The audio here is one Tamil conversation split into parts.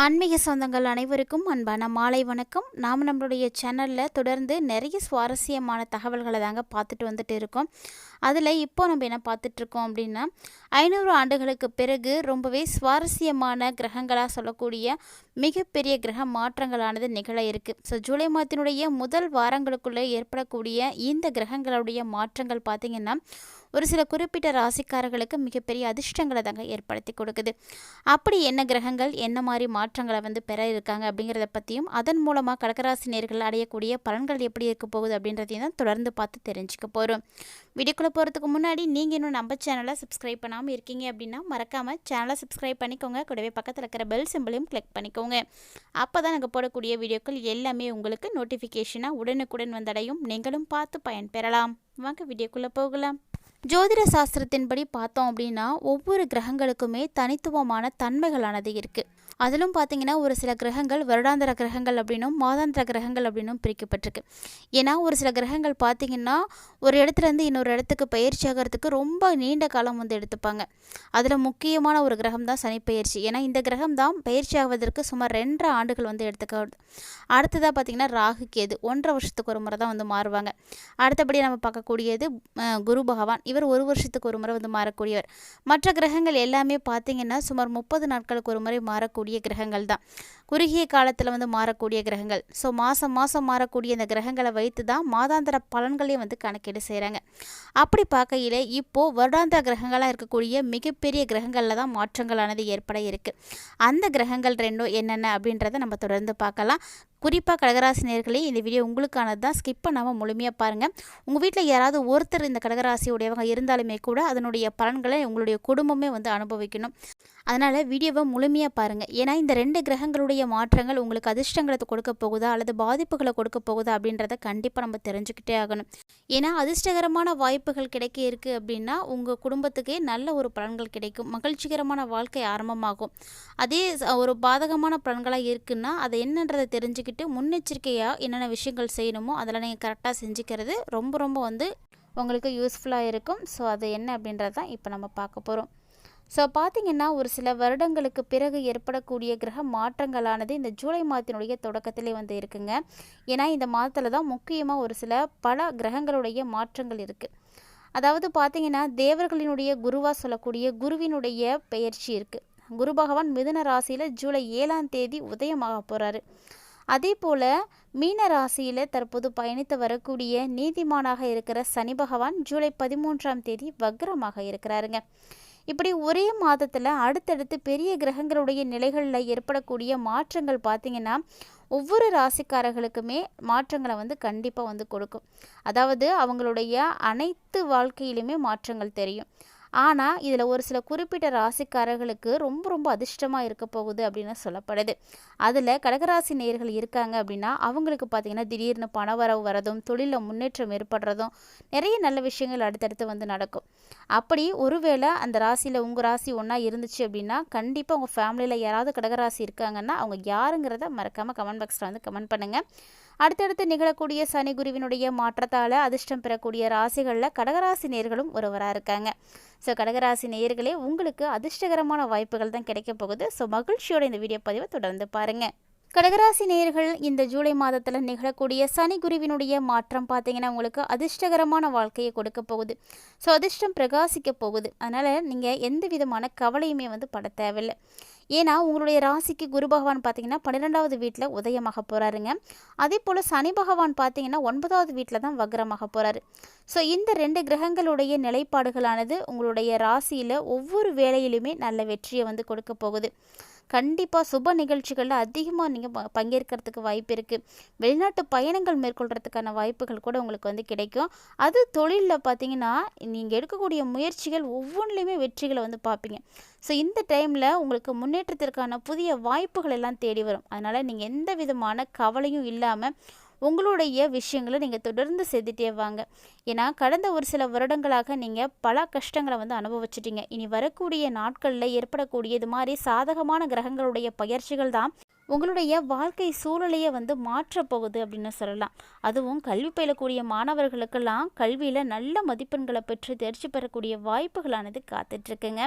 ஆன்மீக சொந்தங்கள் அனைவருக்கும் அன்பான மாலை வணக்கம். நாம் நம்மளுடைய சேனலில் தொடர்ந்து நிறைய சுவாரஸ்யமான தகவல்களை தாங்க பார்த்துட்டு வந்துட்டு இருக்கோம். அதில் இப்போ நம்ம என்ன பார்த்துட்ருக்கோம் அப்படின்னா ஐநூறு ஆண்டுகளுக்கு பிறகு ரொம்பவே சுவாரஸ்யமான கிரகங்களாக சொல்லக்கூடிய மிகப்பெரிய கிரக மாற்றங்களானது நிகழ இருக்குது ஸோ ஜூலை மாதத்தினுடைய முதல் வாரங்களுக்குள்ளே ஏற்படக்கூடிய இந்த கிரகங்களுடைய மாற்றங்கள் பார்த்திங்கன்னா ஒரு சில குறிப்பிட்ட ராசிக்காரர்களுக்கு மிகப்பெரிய அதிர்ஷ்டங்களை தாங்க ஏற்படுத்தி கொடுக்குது. அப்படி என்ன கிரகங்கள் என்ன மாதிரி மாற்றங்களை வந்து பெற இருக்காங்க அப்படிங்கிறத பற்றியும் அதன் மூலமாக கடகராசி நேர்கள் அடையக்கூடிய பலன்கள் எப்படி இருக்க போகுது அப்படின்றதையும் தான் தொடர்ந்து பார்த்து தெரிஞ்சுக்க போகிறோம் வீடியோக்குள்ளே போகிறதுக்கு முன்னாடி நீங்கள் இன்னும் நம்ம சேனலை சப்ஸ்கிரைப் பண்ணாமல் இருக்கீங்க அப்படின்னா மறக்காமல் சேனலை சப்ஸ்கிரைப் பண்ணிக்கோங்க. கூடவே பக்கத்தில் இருக்கிற பெல் சிம்பிளையும் கிளிக் பண்ணிக்கோங்க. அப்போ தான் நாங்கள் போடக்கூடிய வீடியோக்கள் எல்லாமே உங்களுக்கு நோட்டிஃபிகேஷனாக உடனுக்குடன் வந்தடையும். நீங்களும் பார்த்து பயன்பெறலாம் வாங்க வீடியோக்குள்ளே போகலாம். ஜோதிட சாஸ்திரத்தின்படி பார்த்தோம் அப்படின்னா ஒவ்வொரு கிரகங்களுக்குமே தனித்துவமான தன்மைகளானது இருக்குது அதிலும் பார்த்தீங்கன்னா ஒரு சில கிரகங்கள் வருடாந்திர கிரகங்கள் அப்படின்னும் மாதாந்திர கிரகங்கள் அப்படின்னும் பிரிக்கப்பட்டிருக்கு. ஏன்னா ஒரு சில கிரகங்கள் பார்த்தீங்கன்னா ஒரு இடத்துலேருந்து இன்னொரு இடத்துக்கு பயிற்சி ஆகிறதுக்கு ரொம்ப நீண்ட காலம் வந்து எடுத்துப்பாங்க. அதில் முக்கியமான ஒரு கிரகம் தான் சனி பயிற்சி. ஏன்னா இந்த கிரகம் தான் பயிற்சி ஆவதற்கு சுமார் ரெண்டரை ஆண்டுகள் வந்து எடுத்துக்க அடுத்ததாக பார்த்தீங்கன்னா ராகு கேது. ஒன்றரை வருஷத்துக்கு ஒரு முறை தான் வந்து மாறுவாங்க. அடுத்தபடி நம்ம பார்க்கக்கூடியது குரு பகவான். இவர் ஒரு வருஷத்துக்கு ஒரு முறை வந்து மாறக்கூடியவர். மற்ற கிரகங்கள் எல்லாமே பார்த்தீங்கன்னா சுமார் முப்பது நாட்களுக்கு ஒரு முறை மாறக்கூடிய கிரகங்கள் தான். குறுகிய காலத்தில் வந்து மாறக்கூடிய கிரகங்கள். ஸோ மாதம் மாதம் மாறக்கூடிய இந்த கிரகங்களை வைத்து தான் மாதாந்திர பலன்களையும் வந்து கணக்கீடு செய்கிறாங்க அப்படி பார்க்கையில் இப்போது வருடாந்திர கிரகங்களாக இருக்கக்கூடிய மிகப்பெரிய கிரகங்களில் தான் மாற்றங்களானது ஏற்பட இருக்குது அந்த கிரகங்கள் ரெண்டும் என்னென்ன அப்படின்றத நம்ம தொடர்ந்து பார்க்கலாம். குறிப்பாக கடகராசி நேர்களே இந்த வீடியோ உங்களுக்கானது தான். ஸ்கிப் பண்ணாமல் முழுமையாக பாருங்கள் உங்கள் வீட்டில் யாராவது ஒருத்தர் இந்த கடகராசியுடையவங்க இருந்தாலுமே கூட அதனுடைய பலன்களை உங்களுடைய குடும்பமே வந்து அனுபவிக்கணும். அதனால் வீடியோவை முழுமையாக பாருங்கள் ஏன்னா இந்த ரெண்டு கிரகங்களுடைய மாற்றங்கள் உங்களுக்கு அதிர்ஷ்டங்களை கொடுக்க போகுதா அல்லது பாதிப்புகளை கொடுக்க போகுதா அப்படின்றத கண்டிப்பாக நம்ம தெரிஞ்சுக்கிட்டே ஆகணும். ஏன்னா அதிர்ஷ்டகரமான வாய்ப்புகள் கிடைக்க இருக்குது அப்படின்னா உங்கள் குடும்பத்துக்கே நல்ல ஒரு பலன்கள் கிடைக்கும். மகிழ்ச்சிகரமான வாழ்க்கை ஆரம்பமாகும். அதே ஒரு பாதகமான பலன்களாக இருக்குன்னா அதை என்னன்றதை தெரிஞ்சுக்கிட்டு முன்னெச்சரிக்கையாக என்னென்ன விஷயங்கள் செய்யணுமோ அதெல்லாம் நீங்கள் கரெக்டாக செஞ்சுக்கிறது ரொம்ப ரொம்ப வந்து உங்களுக்கு யூஸ்ஃபுல்லாக இருக்கும். ஸோ அது என்ன அப்படின்றது தான் இப்போ நம்ம பார்க்க போகிறோம் ஸோ பார்த்திங்கன்னா ஒரு சில வருடங்களுக்கு பிறகு ஏற்படக்கூடிய கிரக மாற்றங்களானது இந்த ஜூலை மாதத்தினுடைய தொடக்கத்திலே வந்து இருக்குங்க. ஏன்னா இந்த மாதத்தில் தான் முக்கியமாக ஒரு சில பல கிரகங்களுடைய மாற்றங்கள் இருக்குது அதாவது பார்த்திங்கன்னா தேவர்களினுடைய குருவாக சொல்லக்கூடிய குருவினுடைய பெயர்ச்சி இருக்குது குரு பகவான் மிதுன ராசியில் ஜூலை ஏழாம் தேதி உதயமாக போகிறாரு அதே போல் மீன ராசியில் தற்போது பயணித்து வரக்கூடிய நீதிமானாக இருக்கிற சனி பகவான் ஜூலை பதிமூன்றாம் தேதி வக்ரமாக இருக்கிறாருங்க. இப்படி ஒரே மாதத்தில் அடுத்தடுத்து பெரிய கிரகங்களுடைய நிலைகளில் ஏற்படக்கூடிய மாற்றங்கள் பார்த்திங்கன்னா ஒவ்வொரு ராசிக்காரர்களுக்குமே மாற்றங்களை வந்து கண்டிப்பாக வந்து கொடுக்கும். அதாவது அவங்களுடைய அனைத்து வாழ்க்கையிலுமே மாற்றங்கள் தெரியும். ஆனால் இதில் ஒரு சில குறிப்பிட்ட ராசிக்காரர்களுக்கு ரொம்ப ரொம்ப அதிர்ஷ்டமாக இருக்க போகுது அப்படின்னு சொல்லப்படுது. அதில் கடகராசி நேர்கள் இருக்காங்க அப்படின்னா அவங்களுக்கு பார்த்திங்கன்னா திடீர்னு பணவரவு வரதும் தொழிலில் முன்னேற்றம் ஏற்படுறதும் நிறைய நல்ல விஷயங்கள் அடுத்தடுத்து வந்து நடக்கும். அப்படி ஒருவேளை அந்த ராசியில் உங்கள் ராசி ஒன்றா இருந்துச்சு அப்படின்னா கண்டிப்பாக உங்கள் ஃபேமிலியில் யாராவது கடகராசி இருக்காங்கன்னா அவங்க யாருங்கிறத மறக்காமல் கமெண்ட் பாக்ஸில் வந்து கமெண்ட் பண்ணுங்கள் அடுத்தடுத்து நிகழக்கூடிய சனி குருவினுடைய மாற்றத்தால் அதிர்ஷ்டம் பெறக்கூடிய ராசிகளில் கடகராசி நேர்களும் ஒருவராக இருக்காங்க. ஸோ கடகராசி நேயர்களே உங்களுக்கு அதிர்ஷ்டகரமான வாய்ப்புகள் தான் கிடைக்க போகுது. ஸோ மகிழ்ச்சியோட இந்த வீடியோ பதிவை தொடர்ந்து பாருங்கள் கடகராசி நேர்கள் இந்த ஜூலை மாதத்தில் நிகழக்கூடிய சனி குருவினுடைய மாற்றம் பார்த்தீங்கன்னா உங்களுக்கு அதிர்ஷ்டகரமான வாழ்க்கையை கொடுக்க போகுது. ஸோ அதிர்ஷ்டம் பிரகாசிக்க போகுது. அதனால் நீங்கள் எந்த விதமான கவலையுமே வந்து பட தேவையில்லை. ஏன்னா உங்களுடைய ராசிக்கு குரு பகவான் பார்த்தீங்கன்னா பன்னிரெண்டாவது வீட்டில் உதயமாக போகிறாருங்க அதே போல் சனி பகவான் பார்த்தீங்கன்னா ஒன்பதாவது வீட்டில் தான் வக்ரமாக போகிறாரு ஸோ இந்த ரெண்டு கிரகங்களுடைய நிலைப்பாடுகளானது உங்களுடைய ராசியில் ஒவ்வொரு வேலையிலுமே நல்ல வெற்றியை வந்து கொடுக்க போகுது. கண்டிப்பாக சுப நிகழ்ச்சிகளில் அதிகமாக நீங்கள் பங்கேற்கிறதுக்கு வாய்ப்பு இருக்குது வெளிநாட்டு பயணங்கள் மேற்கொள்கிறதுக்கான வாய்ப்புகள் கூட உங்களுக்கு வந்து கிடைக்கும். அது தொழிலில் பார்த்தீங்கன்னா நீங்கள் எடுக்கக்கூடிய முயற்சிகள் ஒவ்வொன்றிலையுமே வெற்றிகளை வந்து பார்ப்பீங்க ஸோ இந்த டைமில் உங்களுக்கு முன்னேற்றத்திற்கான புதிய வாய்ப்புகள் எல்லாம் தேடி வரும். அதனால் நீங்கள் எந்த விதமான கவலையும் இல்லாமல் உங்களுடைய விஷயங்களை நீங்கள் தொடர்ந்து செய்துட்டே வாங்க. ஏன்னா கடந்த ஒரு சில வருடங்களாக நீங்கள் பல கஷ்டங்களை வந்து அனுபவிச்சிட்டீங்க. இனி வரக்கூடிய நாட்களில் ஏற்படக்கூடிய இது மாதிரி சாதகமான கிரகங்களுடைய பயிற்சிகள் தான் உங்களுடைய வாழ்க்கை சூழலையே வந்து மாற்றப் போகுது அப்படின்னு சொல்லலாம். அதுவும் கல்வி பயிலக்கூடிய மாணவர்களுக்கெல்லாம் கல்வியில் நல்ல மதிப்பெண்களை பெற்று தேர்ச்சி பெறக்கூடிய வாய்ப்புகளானது காத்துட்ருக்குங்க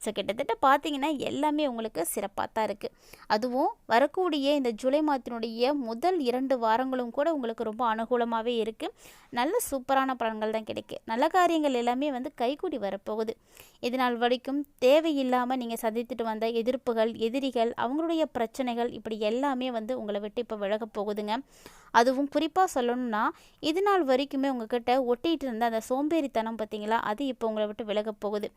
ஸோ கிட்டத்தட்ட பார்த்தீங்கன்னா எல்லாமே உங்களுக்கு சிறப்பாக தான் இருக்குது அதுவும் வரக்கூடிய இந்த ஜூலை மாதத்தினுடைய முதல் இரண்டு வாரங்களும் கூட உங்களுக்கு ரொம்ப அனுகூலமாகவே இருக்குது நல்ல சூப்பரான பலன்கள் தான் கிடைக்கும் நல்ல காரியங்கள் எல்லாமே வந்து கைகூடி வரப்போகுது. இதனால் வரைக்கும் தேவையில்லாமல் நீங்கள் சந்தித்துட்டு வந்த எதிர்ப்புகள் எதிரிகள் அவங்களுடைய பிரச்சனைகள் இப்படி எல்லாமே வந்து உங்களை விட்டு இப்போ விலக போகுதுங்க. அதுவும் குறிப்பாக சொல்லணும்னா இது நாள் வரைக்குமே உங்ககிட்ட ஒட்டிகிட்டு இருந்த அந்த சோம்பேறித்தனம் பார்த்தீங்களா அது இப்போ உங்களை விட்டு விலக போகுது.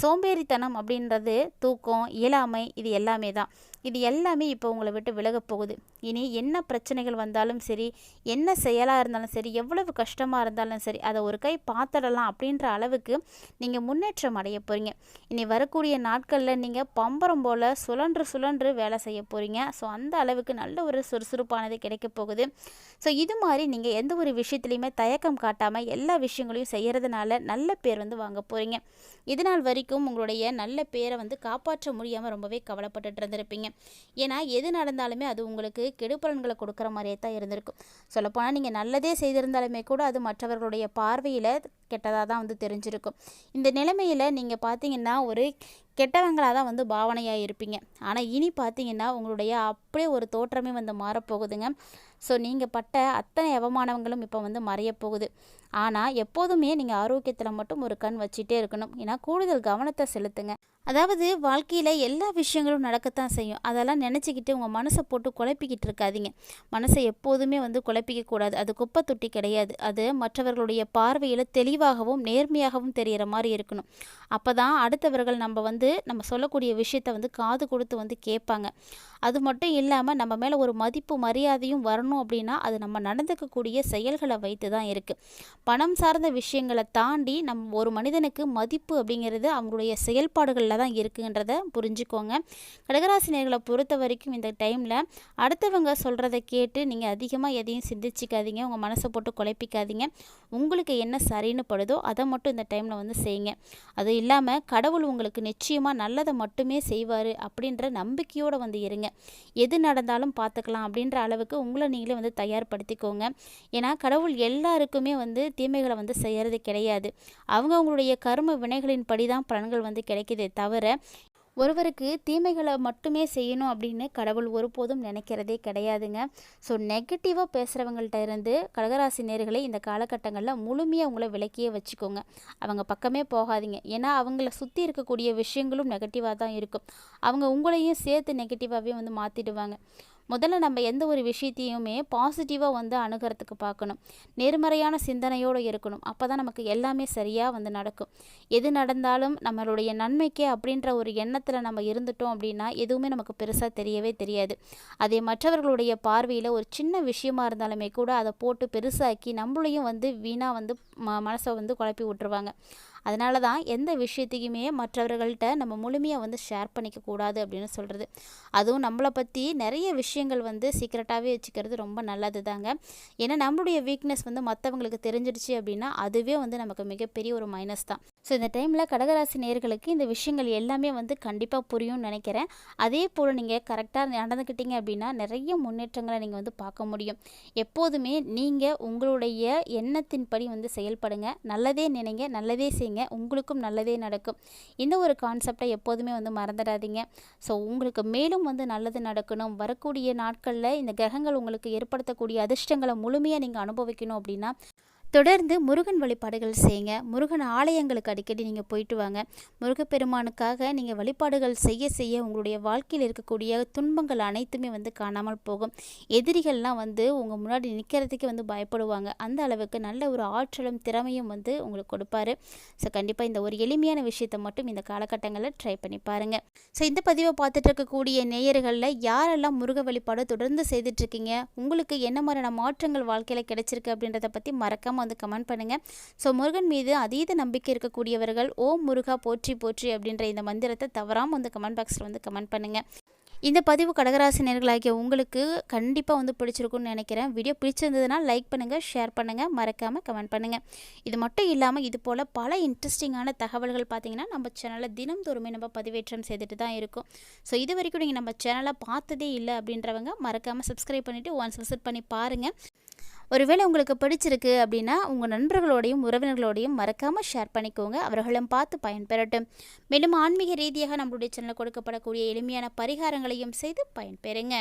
சோம்பேறித்தனம் அப்படின்றது தூக்கம் இயலாமை இது எல்லாமே தான். இது எல்லாமே இப்போ உங்களை விட்டு விலக போகுது. இனி என்ன பிரச்சனைகள் வந்தாலும் சரி என்ன செயலாக இருந்தாலும் சரி எவ்வளவு கஷ்டமாக இருந்தாலும் சரி அதை ஒரு கை பார்த்துடலாம் அப்படின்ற அளவுக்கு நீங்கள் முன்னேற்றம் அடைய போகிறீங்க இனி வரக்கூடிய நாட்களில் நீங்கள் பம்பரம் போல் சுழன்று சுழன்று வேலை செய்ய போகிறீங்க ஸோ அந்த அளவுக்கு நல்ல ஒரு சுறுசுறுப்பானது கிடைக்க போகுது. ஸோ இது மாதிரி நீங்கள் எந்த ஒரு விஷயத்துலையுமே தயக்கம் காட்டாமல் எல்லா விஷயங்களையும் செய்கிறதுனால நல்ல பேர் வந்து வாங்க போகிறீங்க இது நாள் வரைக்கும் உங்களுடைய நல்ல பேரை வந்து காப்பாற்ற முடியாமல் ரொம்பவே கவலைப்பட்டுட்டு இருந்திருப்பீங்க. ஏன்னா எது நடந்தாலுமே அது உங்களுக்கு கெடுபலன்களை கொடுக்குற மாதிரியே தான் இருந்திருக்கும். சொல்லப்போனால் நீங்கள் நல்லதே செய்திருந்தாலுமே கூட அது மற்றவர்களுடைய பார்வையில் கெட்டதாக தான் வந்து தெரிஞ்சிருக்கும். இந்த நிலைமையில் நீங்கள் பார்த்தீங்கன்னா ஒரு கெட்டவங்களாக தான் வந்து பாவனையாக இருப்பீங்க. ஆனால் இனி பார்த்தீங்கன்னா உங்களுடைய அப்படியே ஒரு தோற்றமே வந்து மாறப்போகுதுங்க. ஸோ நீங்கள் பட்ட அத்தனை அவமானங்களும் இப்போ வந்து மறையப்போகுது ஆனால் எப்போதுமே நீங்கள் ஆரோக்கியத்தில் மட்டும் ஒரு கண் வச்சுட்டே இருக்கணும். ஏன்னா கூடுதல் கவனத்தை செலுத்துங்க. அதாவது வாழ்க்கையில் எல்லா விஷயங்களும் நடக்கத்தான் செய்யும். அதெல்லாம் நினச்சிக்கிட்டு உங்கள் மனசை போட்டு குழப்பிக்கிட்டு இருக்காதீங்க. மனசை எப்போதுமே வந்து குழப்பிக்க கூடாது. அது குப்பை தொட்டி கிடையாது. அது மற்றவர்களுடைய பார்வையில் தெளிவாகவும் நேர்மையாகவும் தெரிகிற மாதிரி இருக்கணும். அப்போ தான் அடுத்தவர்கள் நம்ம வந்து நம்ம சொல்லக்கூடிய விஷயத்தை வந்து காது கொடுத்து வந்து கேட்பாங்க. அது மட்டும் இல்லாமல் நம்ம மேலே ஒரு மதிப்பு மரியாதையும் வரணும். அப்படின்னா அது நம்ம நடந்துக்கக்கூடிய செயல்களை வைத்து தான் இருக்குது பணம் சார்ந்த விஷயங்களை தாண்டி நம் ஒரு மனிதனுக்கு மதிப்பு அப்படிங்கிறது அவங்களுடைய செயல்பாடுகளில் தான் இருக்குன்றத புரிஞ்சுக்கோங்க. கடகராசினியர்களை பொறுத்த வரைக்கும் இந்த டைமில் அடுத்தவங்க சொல்கிறத கேட்டு நீங்கள் அதிகமாக எதையும் சிந்திச்சிக்காதீங்க. உங்கள் மனசை போட்டு குழப்பிக்காதீங்க. உங்களுக்கு என்ன சரின்னு படுதோ அதை மட்டும் இந்த டைமில் வந்து செய்யுங்க. அது இல்லாமல் கடவுள் உங்களுக்கு நிச்சயமாக நல்லதை மட்டுமே செய்வார் அப்படின்ற நம்பிக்கையோடு வந்து இருங்க. எது நடந்தாலும் பார்த்துக்கலாம் அப்படின்ற அளவுக்கு உங்களை நீங்களே வந்து தயார்படுத்திக்கோங்க. ஏன்னா கடவுள் எல்லாருக்குமே வந்து தீமைகளை வந்து செய்கிறது கிடையாது. அவங்க அவங்களுடைய கர்ம வினைகளின் படி தான் பலன்கள் வந்து கிடைக்கிதே தவிர ஒருவருக்கு தீமைகளை மட்டுமே செய்யணும் அப்படின்னு கடவுள் ஒருபோதும் நினைக்கிறதே கிடையாதுங்க. ஸோ நெகட்டிவாக பேசுகிறவங்கள்ட்ட இருந்து கடகராசி நேர்களை இந்த காலகட்டங்களில் முழுமையாக அவங்கள விலக்கியே வச்சுக்கோங்க. அவங்க பக்கமே போகாதீங்க. ஏன்னா அவங்கள சுற்றி இருக்கக்கூடிய விஷயங்களும் நெகட்டிவாக தான் இருக்கும். அவங்க உங்களையும் சேர்த்து நெகட்டிவாகவே வந்து மாற்றிடுவாங்க முதல்ல நம்ம எந்த ஒரு விஷயத்தையுமே பாசிட்டிவாக வந்து அணுகிறதுக்கு பார்க்கணும். நேர்மறையான சிந்தனையோடு இருக்கணும். அப்போ தான் நமக்கு எல்லாமே சரியாக வந்து நடக்கும். எது நடந்தாலும் நம்மளுடைய நன்மைக்கே அப்படின்ற ஒரு எண்ணத்தில் நம்ம இருந்துட்டோம் அப்படின்னா எதுவுமே நமக்கு பெருசாக தெரியவே தெரியாது. அதே மற்றவர்களுடைய பார்வையில் ஒரு சின்ன விஷயமா இருந்தாலுமே கூட அதை போட்டு பெருசாக்கி நம்மளையும் வந்து வீணாக வந்து ம மனசை வந்து குழப்பி விட்டுருவாங்க. அதனால தான் எந்த விஷயத்தையுமே மற்றவர்கள்ட்ட நம்ம முழுமையாக வந்து ஷேர் பண்ணிக்க கூடாது அப்படின்னு சொல்கிறது அதுவும் நம்மளை பற்றி நிறைய விஷயங்கள் வந்து சீக்ரெட்டாகவே வச்சுக்கிறது ரொம்ப நல்லது தாங்க. ஏன்னா நம்மளுடைய வீக்னஸ் வந்து மற்றவங்களுக்கு தெரிஞ்சிடுச்சு அப்படின்னா அதுவே வந்து நமக்கு மிகப்பெரிய ஒரு மைனஸ் தான். ஸோ இந்த டைமில் கடகராசி நேர்களுக்கு இந்த விஷயங்கள் எல்லாமே வந்து கண்டிப்பாக புரியும்னு நினைக்கிறேன். அதே போல் நீங்கள் கரெக்டாக நடந்துக்கிட்டீங்க அப்படின்னா நிறைய முன்னேற்றங்களை நீங்கள் வந்து பார்க்க முடியும். எப்போதுமே நீங்கள் உங்களுடைய எண்ணத்தின்படி வந்து செயல்படுங்க. நல்லதே நினைங்க நல்லதே செய்ய செய்யுங்க உங்களுக்கும் நல்லதே நடக்கும். இந்த ஒரு கான்செப்டை எப்போதுமே வந்து மறந்துடாதீங்க. ஸோ உங்களுக்கு மேலும் வந்து நல்லது நடக்கணும். வரக்கூடிய நாட்களில் இந்த கிரகங்கள் உங்களுக்கு ஏற்படுத்தக்கூடிய அதிர்ஷ்டங்களை முழுமையாக நீங்கள் அனுபவிக்கணும் அப்படின்னா தொடர்ந்து முருகன் வழிபாடுகள் செய்யுங்க. முருகன் ஆலயங்களுக்கு அடிக்கடி நீங்கள் போயிட்டு வாங்க. முருகப்பெருமானுக்காக நீங்கள் வழிபாடுகள் செய்ய செய்ய உங்களுடைய வாழ்க்கையில் இருக்கக்கூடிய துன்பங்கள் அனைத்துமே வந்து காணாமல் போகும். எதிரிகள்லாம் வந்து உங்கள் முன்னாடி நிற்கிறதுக்கு வந்து பயப்படுவாங்க. அந்த அளவுக்கு நல்ல ஒரு ஆற்றலும் திறமையும் வந்து உங்களுக்கு கொடுப்பாரு. ஸோ கண்டிப்பாக இந்த ஒரு எளிமையான விஷயத்தை மட்டும் இந்த காலகட்டங்களில் ட்ரை பண்ணி பாருங்கள் ஸோ இந்த பதிவை பார்த்துட்டு இருக்கக்கூடிய நேயர்களில் யாரெல்லாம் முருக வழிபாடு தொடர்ந்து செய்துட்ருக்கீங்க உங்களுக்கு என்ன மாதிரியான மாற்றங்கள் வாழ்க்கையில் கிடைச்சிருக்கு அப்படின்றத பற்றி மறக்காமல் வந்து கமெண்ட் பண்ணுங்கள் ஸோ முருகன் மீது அதீத நம்பிக்கை இருக்கக்கூடியவர்கள் ஓம் முருகா போற்றி போற்றி அப்படின்ற இந்த மந்திரத்தை தவறாமல் வந்து கமெண்ட் பாக்ஸில் வந்து கமெண்ட் பண்ணுங்கள் இந்த பதிவு கடகராசி நேர்களாகிய உங்களுக்கு கண்டிப்பாக வந்து பிடிச்சிருக்குன்னு நினைக்கிறேன். வீடியோ பிடிச்சிருந்ததுன்னா லைக் பண்ணுங்கள் ஷேர் பண்ணுங்கள் மறக்காமல் கமெண்ட் பண்ணுங்கள் இது மட்டும் இல்லாமல் இது போல் பல இன்ட்ரெஸ்டிங்கான தகவல்கள் பார்த்தீங்கன்னா நம்ம சேனலில் தினம்தோறுமே நம்ம பதிவேற்றம் செய்துட்டு தான் இருக்கும். ஸோ இது வரைக்கும் நீங்கள் நம்ம சேனலை பார்த்ததே இல்லை அப்படின்றவங்க மறக்காமல் சப்ஸ்கிரைப் பண்ணிவிட்டு ஒன்ஸ் விசிட் பண்ணி பாருங்கள் ஒருவேளை உங்களுக்கு பிடிச்சிருக்கு அப்படின்னா உங்கள் நண்பர்களோடையும் உறவினர்களோடையும் மறக்காமல் ஷேர் பண்ணிக்கோங்க. அவர்களும் பார்த்து பயன்பெறட்டும். மேலும் ஆன்மீக ரீதியாக நம்மளுடைய சேனலில் கொடுக்கப்படக்கூடிய எளிமையான பரிகாரங்களையும் செய்து பயன்பெறுங்க.